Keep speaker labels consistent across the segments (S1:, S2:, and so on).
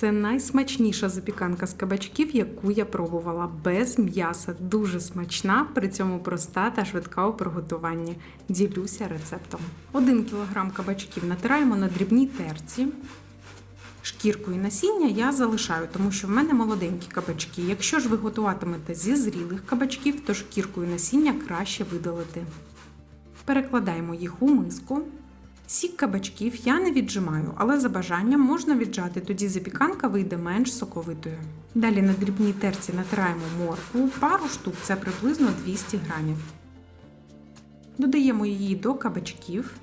S1: Це найсмачніша запіканка з кабачків, яку я пробувала без м'яса. Дуже смачна, при цьому проста та швидка у приготуванні. Ділюся рецептом. 1 кг кабачків натираємо на дрібній терці. Шкірку і насіння я залишаю, тому що в мене молоденькі кабачки. Якщо ж ви готуватимете зі зрілих кабачків, то шкірку і насіння краще видалити. Перекладаємо їх у миску. Сік кабачків я не віджимаю, але за бажанням можна віджати, тоді запіканка вийде менш соковитою. Далі на дрібній терці натираємо моркву, пару штук це приблизно 200 грамів. Додаємо її до кабачків.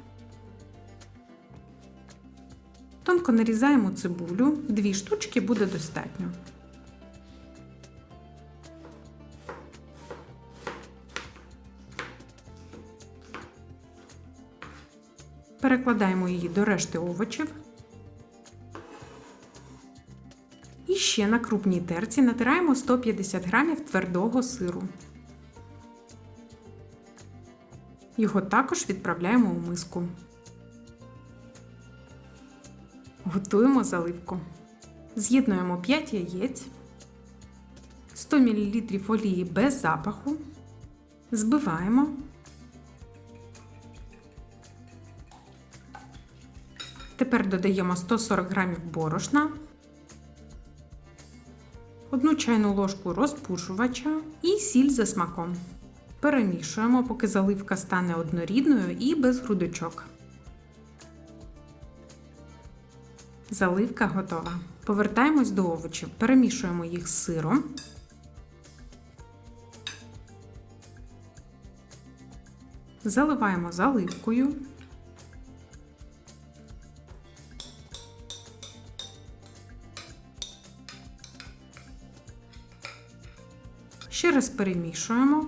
S1: Тонко нарізаємо цибулю, дві штучки буде достатньо. Перекладаємо її до решти овочів. І ще на крупній терці натираємо 150 грамів твердого сиру. Його також відправляємо у миску. Готуємо заливку. З'єднуємо 5 яєць, 100 мл олії без запаху, збиваємо. Тепер додаємо 140 грамів борошна, 1 чайну ложку розпушувача і сіль за смаком. Перемішуємо, поки заливка стане однорідною і без грудочок. Заливка готова. Повертаємось до овочів, перемішуємо їх з сиром. Заливаємо заливкою. Ще раз перемішуємо.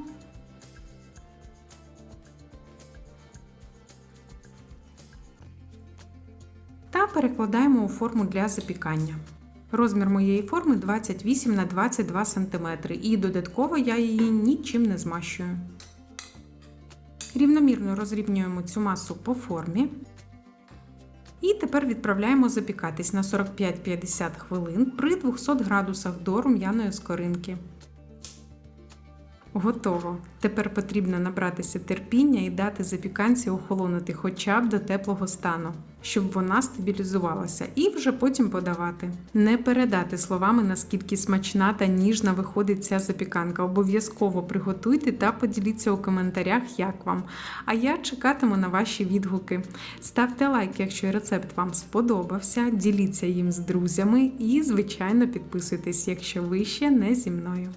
S1: Та перекладаємо у форму для запікання. Розмір моєї форми 28 на 22 см і додатково я її нічим не змащую. Рівномірно розрівнюємо цю масу по формі. І тепер відправляємо запікатись на 45-50 хвилин при 200 градусах до рум'яної скоринки. Готово. Тепер потрібно набратися терпіння і дати запіканці охолонути хоча б до теплого стану, щоб вона стабілізувалася, і вже потім подавати. Не передати словами, наскільки смачна та ніжна виходить ця запіканка. Обов'язково приготуйте та поділіться у коментарях, як вам. А я чекатиму на ваші відгуки. Ставте лайк, якщо рецепт вам сподобався, діліться їм з друзями і, звичайно, підписуйтесь, якщо ви ще не зі мною.